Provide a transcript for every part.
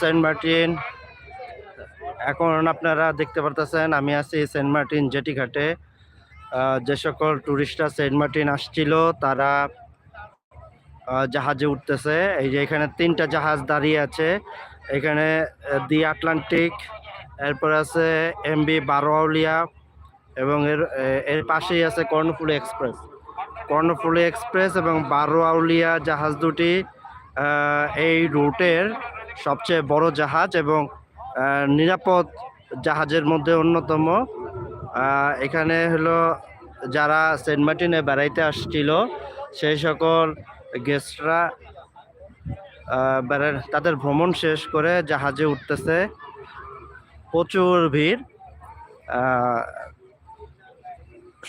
Saint Martin এখন আপনারা দেখতে পারতেছেন, আমি আছি সেন্ট মার্টিন জেটি ঘাটে যে সকল টুরিস্টরা সেন্ট মার্টিন আসছিল, তারা জাহাজে উঠতেছে। এই যে এখানে তিনটা জাহাজ দাঁড়িয়ে আছে। এখানে দি আটলান্টিক, এরপর আছে এমবি বারোয়াউলিয়া এবং এর এর পাশেই আছে কর্ণফুলি এক্সপ্রেস। কর্ণফুলি এক্সপ্রেস এবং বারোয়াউলিয়া জাহাজ দুটি এই রুটের সবচেয়ে বড় জাহাজ এবং নিরাপদ জাহাজের মধ্যে অন্যতম। এখানে হলো যারা সেন্ট মার্টিনে বেড়াইতে আসছিল, সেই সকল গেস্টরা তাদের ভ্রমণ শেষ করে জাহাজে উঠতেছে। প্রচুর ভিড়।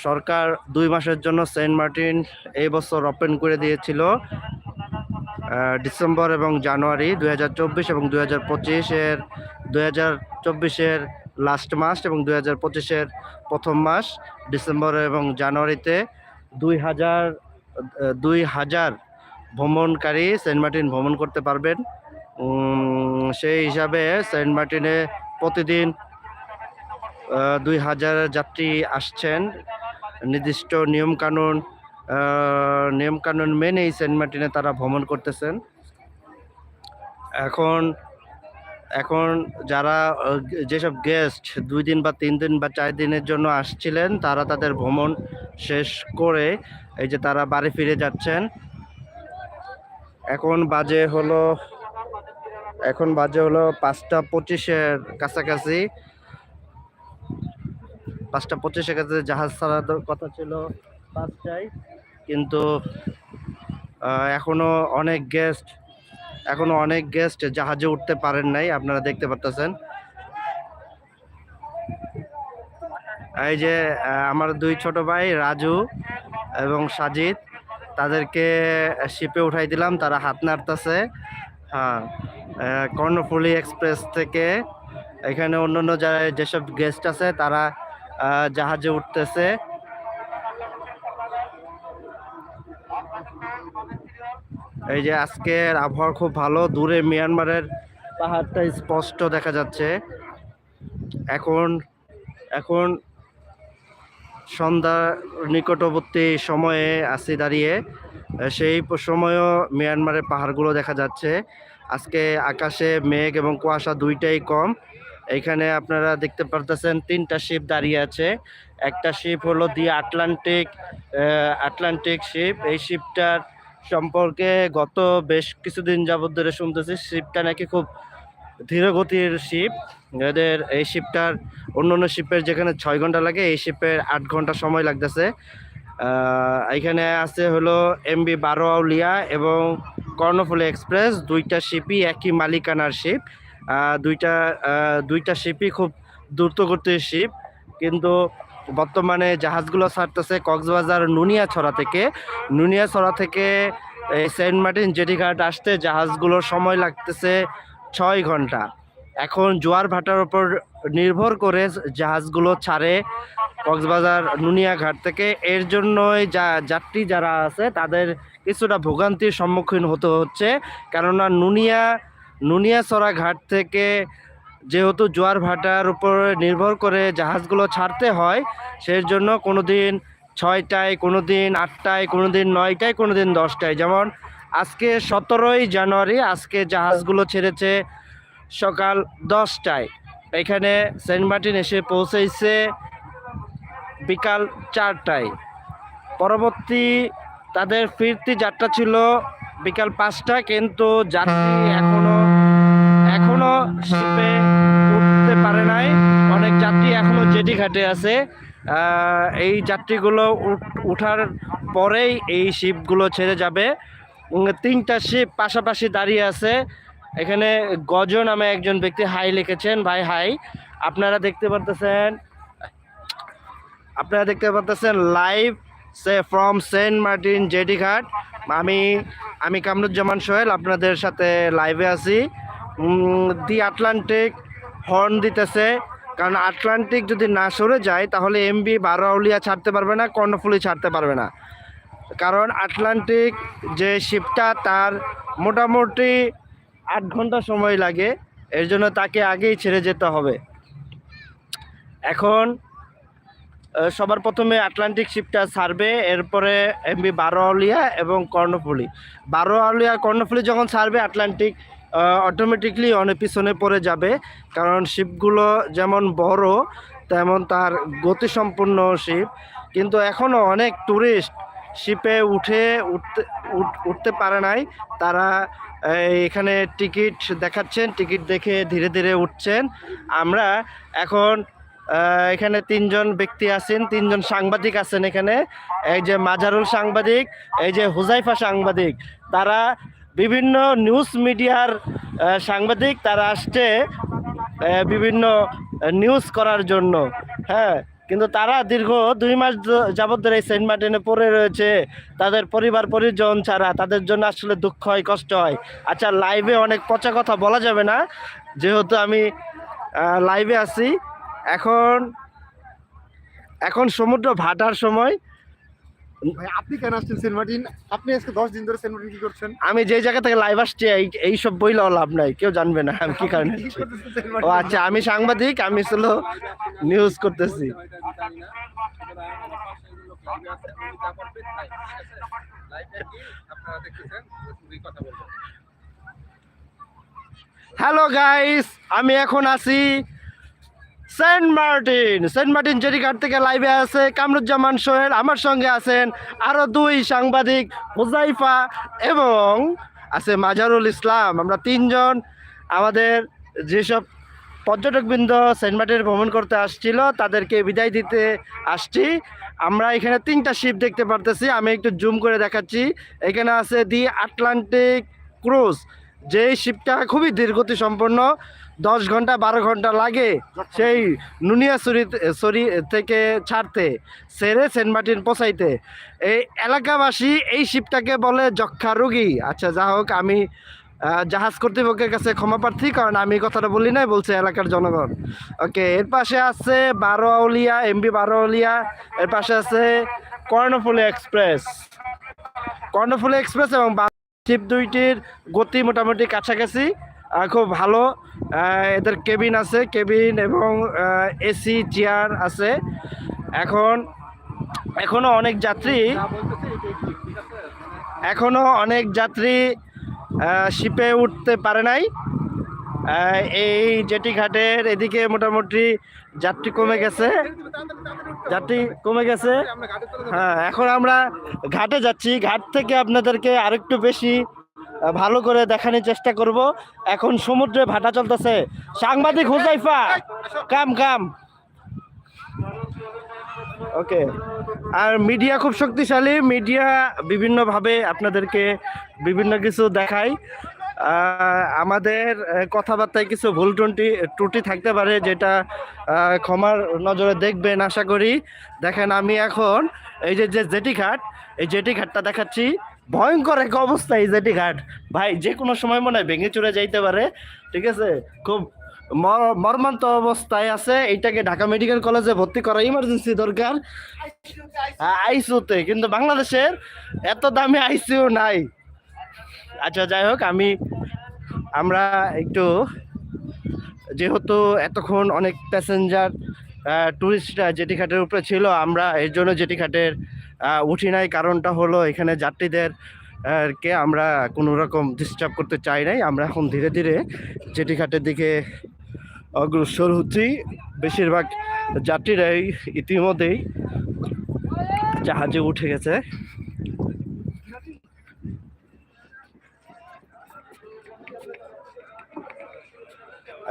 সরকার দুই মাসের জন্য সেন্ট মার্টিন এই বছর ওপেন করে দিয়েছিল। ডিসেম্বর এবং জানুয়ারি দুই হাজার চব্বিশ এবং দুই হাজার পঁচিশের, দুই হাজার চব্বিশের লাস্ট মাস এবং দুই হাজার পঁচিশের প্রথম মাস ডিসেম্বর এবং জানুয়ারিতে দুই হাজার দুই হাজার ভ্রমণকারী সেন্ট মার্টিন ভ্রমণ করতে পারবেন। সেই হিসাবে সেন্ট মার্টিনে প্রতিদিন দুই হাজার যাত্রী আসছেন। নির্দিষ্ট নিয়মকানুন নিয়মকানুন মেনেই সেন্ট মার্টিনে তারা ভ্রমণ করতেছেন। এখন এখন যারা যেসব গেস্ট দুই দিন বা তিন দিন বা চার দিনের জন্য আসছিলেন, তারা তাদের ভ্রমণ শেষ করে এই যে তারা বাড়ি ফিরে যাচ্ছেন। এখন বাজে হলো, এখন বাজে হলো পাঁচটা পঁচিশের কাছাকাছি। পাঁচটা পঁচিশের কাছে জাহাজ ছাড়ার কথা ছিল। পাঁচটায় কিন্তু আহ, এখনও অনেক গেস্ট এখনও অনেক গেস্ট জাহাজে উঠতে পারেন নাই আপনারা দেখতে পারতেছেন। এই যে আমার দুই ছোট ভাই রাজু এবং সাজিদ তাদেরকে শিপে উঠাই দিলাম তারা হাত নাড়তেছে। হ্যাঁ কর্ণফুলি এক্সপ্রেস থেকে এখানে অন্যান্য যারা যেসব গেস্ট আছে তারা জাহাজে উঠতেছে। এই যে আজকের আবহাওয়া খুব ভালো, দূরে মিয়ানমারের পাহাড়টা স্পষ্ট দেখা যাচ্ছে। এখন এখন সন্ধ্যা নিকটবর্তী সময়ে আছি দাঁড়িয়ে, সেই সময়ও মিয়ানমারের পাহাড়গুলো দেখা যাচ্ছে। আজকে আকাশে মেঘ এবং কুয়াশা দুইটাই কম। এখানে আপনারা দেখতে পারতেছেন তিনটা শিপ দাঁড়িয়ে আছে। একটা শিপ হলো দি আটলান্টিক আটলান্টিক শিপ। এই শিপটার সম্পর্কে গত বেশ কিছুদিন যাবত ধরে শুনতেছি শিপটা নাকি খুব ধীরগতির শিপ এদের এই শিপটার অন্য অন্য শিপের যেখানে ছয় ঘণ্টা লাগে, এই শিপের আট ঘণ্টা সময় লাগতেছে। এখানে আছে হলো এমবি বারো আউলিয়া এবং কর্ণফুলি এক্সপ্রেস, দুইটা শিপই একই মালিকানার শিপ দুইটা দুইটা শিপই খুব দ্রুতগতির শিপ কিন্তু বর্তমানে জাহাজগুলো ছাড়তেছে কক্সবাজার নুনিয়াছড়া থেকে। নুনিয়াছড়া থেকে সেন্ট মার্টিন জেটিঘাট আসতে জাহাজগুলোর সময় লাগতেছে ছয় ঘণ্টা। এখন জোয়ার ভাটার উপর নির্ভর করে জাহাজগুলো ছাড়ে কক্সবাজার নুনিয়া ঘাট থেকে। এর জন্যই যা, যাত্রী যারা আছে, তাদের কিছুটা ভোগান্তির সম্মুখীন হতে হচ্ছে। কেননা নুনিয়া নুনিয়াছড়া ঘাট থেকে যেহেতু জোয়ার ভাটার উপর নির্ভর করে জাহাজগুলো ছাড়তে হয় সেই জন্য কোনো দিন ছয়টায় কোনো দিন আটটায় কোনো দিন নয়টায় কোনো দিন দশটায়। যেমন আজকে সতেরোই জানুয়ারি, আজকে জাহাজগুলো ছেড়েছে সকাল দশটায়। এখানে সেন্ট মার্টিন এসে পৌঁছেছে বিকাল চারটায়। পরবর্তী তাদের ফিরতি যাত্রা ছিল বিকাল পাঁচটা, কিন্তু যাত্রী এখনও এখনও শিপে উঠতে পারে নাই। অনেক যাত্রী এখনও জেটি ঘাটে আছে। এই যাত্রীগুলো উঠ- উঠার পরেই এই শিপগুলো ছেড়ে যাবে। তিনটা শিপ পাশাপাশি দাঁড়িয়ে আছে। এখানে গজ নামে একজন ব্যক্তি হাই লিখেছেন, ভাই, হাই, আপনারা দেখতে পারতেছেন, আপনারা দেখতে পাচ্ছেন লাইভ সে ফ্রম সেন্ট মার্টিন জেডি ঘাট। আমি আমি কামরুজ্জামান সোহেল, আপনাদের সাথে লাইভে আছি। দি আটলান্টিক হর্ন দিতেছে। কারণ আটলান্টিক যদি না সরে যায়, তাহলে এমবি বারোয়াউলিয়া ছাড়তে পারবে না, কর্ণফুলি ছাড়তে পারবে না। কারণ আটলান্টিক যে শিপটা, তার মোটামুটি আট ঘণ্টা সময় লাগে। এর জন্য তাকে আগেই ছেড়ে যেতে হবে। এখন সবার প্রথমে আটলান্টিক শিপটা ছাড়বে, এরপরে এমবি বারো আউলিয়া এবং কর্ণফুলি। বারো আউলিয়া কর্ণফুলি যখন ছাড়বে, আটলান্টিক অটোমেটিকলি অনেক পিছনে পড়ে যাবে। কারণ শিপগুলো যেমন বড়, তেমন তার গতিসম্পন্ন শিপ। কিন্তু এখনও অনেক ট্যুরিস্ট শিপে উঠে উঠতে, উঠ- উঠতে পারে নাই। তারা এখানে টিকিট দেখাচ্ছেন টিকিট দেখে ধীরে ধীরে উঠছেন। আমরা এখন এখানে তিনজন ব্যক্তি আছেন, তিনজন সাংবাদিক আছেন এখানে। এই যে মাজারুল সাংবাদিক, এই যে হুজাইফা সাংবাদিক, তারা বিভিন্ন নিউজ মিডিয়ার সাংবাদিক তারা আসছে বিভিন্ন নিউজ করার জন্য। হ্যাঁ কিন্তু তারা দীর্ঘ দুই মাস য- যাবত ধরে এই সেন্ট মার্টিনে পড়ে রয়েছে। তাদের পরিবার, পরিজন ছাড়া তাদের জন্য আসলে দুঃখ হয়, কষ্ট হয়। আচ্ছা লাইভে অনেক পচা কথা বলা যাবে না। যেহেতু আমি লাইভে আছি। এখন এখন সমুদ্র ভাটার সময়। ভাই আপনি কেন আসছেন সেন্ট মার্টিন? আপনি আজকে দশ দিন ধরে সেন্ট মার্টিন কি করছেন? আমি যে জায়গা থেকে লাইভ আসছি এই সব বইলেও লাভ নাই কেউ জানবে না আমি কি কারণে ও আচ্ছা আমি সাংবাদিক আমি ছিল নিউজ করতেছি। হ্যালো গাইস আমি এখন আছি সেন্ট মার্টিন। সেন্ট মার্টিন জেরিঘাট থেকে লাইভে আছে কামরুজ্জামান সোহেল। আমার সঙ্গে আছেন আরও দুই সাংবাদিক, হুজাইফা এবং আছে মাজারুল ইসলাম। আমরা তিনজন আমাদের যেসব পর্যটকবৃন্দ সেন্ট মার্টিন ভ্রমণ করতে আসছিল, তাদেরকে বিদায় দিতে আসছি। আমরা এখানে তিনটা শিপ দেখতে পারতেছি, আমি একটু জুম করে দেখাচ্ছি। এখানে আছে দি আটলান্টিক ক্রুজ যেই শিপটা খুবই দীর্ঘতি সম্পন্ন দশ ঘণ্টা, বারো ঘণ্টা লাগে সেই নুনিয়াছড়ি সরি থেকে ছাড়তে, সেরে সেন্ট মার্টিন এই এলাকাবাসী এই শিপটাকে বলে যক্ষা রোগী। আচ্ছা যা হোক, আমি জাহাজ কর্তৃপক্ষের কাছে ক্ষমা প্রার্থী, কারণ আমি কথাটা বলি নাই, বলছে এলাকার জনগণ। ওকে, এর পাশে আছে বারো আউলিয়া এমবি বারো আউলিয়া এর পাশে আছে কর্ণফুলি এক্সপ্রেস। কর্ণফুলি এক্সপ্রেস এবং শিপ দুইটির গতি মোটামুটি কাছাকাছি খুব ভালো। এদের কেবিন আছে, কেবিন এবং এসি, চেয়ার আছে। এখন, এখনও অনেক যাত্রী, এখনও অনেক যাত্রী শিপে উঠতে পারে নাই। এই জেটি ঘাটের এদিকে মোটামুটি যাত্রী কমে গেছে। যাত্রী কমে গেছে। হ্যাঁ এখন আমরা ঘাটে যাচ্ছি। ঘাট থেকে আপনাদেরকে আরেকটু বেশি ভালো করে দেখানোর চেষ্টা করব। এখন সমুদ্রে ভাটা চলতেছে। সাংবাদিক হুজাইফা, কাম কাম। ওকে। আর মিডিয়া খুব শক্তিশালী। মিডিয়া বিভিন্নভাবে আপনাদেরকে বিভিন্ন কিছু দেখায়। আমাদের কথাবার্তায় কিছু ভুল টুটি ত্রুটি থাকতে পারে যেটা ক্ষমার নজরে দেখবেন আশা করি। দেখেন আমি এখন এই যে যে জেটি ঘাট, এই জেটি ঘাটটা দেখাচ্ছি। ভয়ঙ্কর এক অবস্থা এই জেটি ঘাট। ভাই, যে কোনো সময় মনে হয় ভেঙে চুরে যাইতে পারে, ঠিক আছে? খুব মর- মর্মান্ত অবস্থায় আছে। এইটাকে ঢাকা মেডিকেল কলেজে ভর্তি করা ইমার্জেন্সি দরকার। আইসিউতে কিন্তু বাংলাদেশের এত দামে আইসিইউ নাই। আচ্ছা যাই হোক, আমি, আমরা একটু, যেহেতু এতক্ষণ অনেক প্যাসেঞ্জার টুরিস্টরা জেটি ঘাটের উপরে ছিল, আমরা এর জন্য জেটি ঘাটের উঠি নাই। কারণটা হলো এখানে যাত্রীদের কে আমরা কোনো রকম ডিস্টার্ব করতে চাই নাই। আমরা এখন ধীরে ধীরে জেটি ঘাটের দিকে অগ্রসর হচ্ছি। বেশিরভাগ যাত্রীরাই ইতিমধ্যেই জাহাজে উঠে গেছে।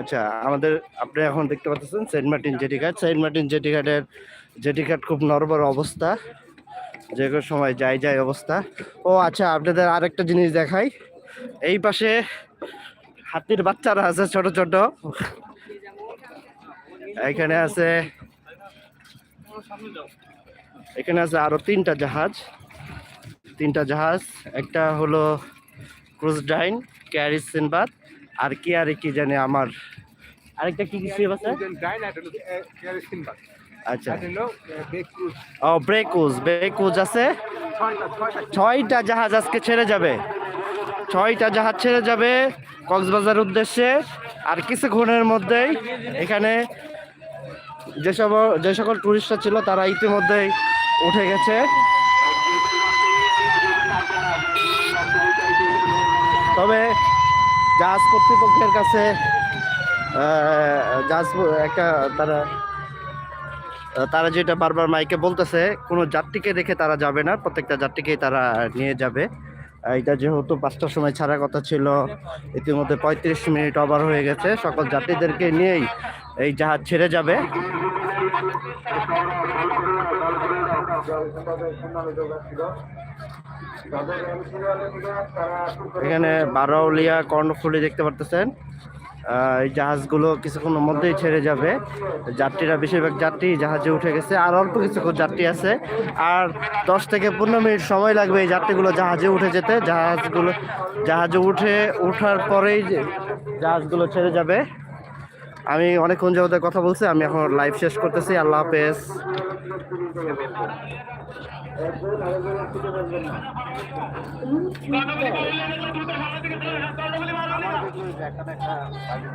আচ্ছা আমাদের আপনি এখন দেখতে পাচ্ছেন সেন্ট মার্টিন জেটি ঘাট সেন্ট মার্টিন জেটি ঘাটের জেটি ঘাট খুব নরবর অবস্থা। যে কোনো সময় যাই যাই অবস্থা। ও আচ্ছা আপনাদের আরেকটা জিনিস দেখাই। এই পাশে হাতির বাচ্চারা আছে, ছোট ছোট। এখানে আছে এখানে আছে আরও তিনটা জাহাজ। তিনটা জাহাজ, একটা হলো ক্রুজ ডাইন ক্যারিস সিনবাদ, আর কি আর কি জানে আমার। আরেকটা কি কিছু আছে? আচ্ছা। ও ব্রেকুজ ব্রেকুজ আছে। ছয়টা জাহাজ আজকে ছেড়ে যাবে। ছয়টা জাহাজ ছেড়ে যাবে কক্সবাজার উদ্দেশ্যে। আর কিছু কিছুক্ষণের মধ্যেই এখানে যেসব যে সকল টুরিস্টরা ছিল তারা ইতিমধ্যেই উঠে গেছে। তবে জাহাজ কর্তৃপক্ষের কাছে জাহাজ একটা তারা তারা যেটা বারবার মাইকে বলতেছে, কোনো যাত্রীকে দেখে তারা যাবে না, প্রত্যেকটা যাত্রীকেই তারা নিয়ে যাবে। এটা যেহেতু পাঁচটার সময় ছাড়ার কথা ছিল, ইতিমধ্যে পঁয়ত্রিশ মিনিট ওভার হয়ে গেছে, সকল যাত্রীদেরকে নিয়েই এই জাহাজ ছেড়ে যাবে। এখানে বারোলিয়া কর্ণফুলি দেখতে পারতেছেন। এই জাহাজগুলো কিছুক্ষণের মধ্যেই ছেড়ে যাবে। যাত্রীরা বেশিরভাগ যাত্রী জাহাজে উঠে গেছে, আর অল্প কিছুক্ষণ যাত্রী আছে। আর দশ থেকে পনেরো মিনিট সময় লাগবে এই যাত্রীগুলো জাহাজে উঠে যেতে। জাহাজগুলো, জাহাজে উঠে ওঠার পরেই জাহাজগুলো ছেড়ে যাবে। আমি অনেকক্ষণ যাবতে কথা বলছি, আমি এখন লাইভ শেষ করতেছি। আল্লাহ হাফেজ। একটা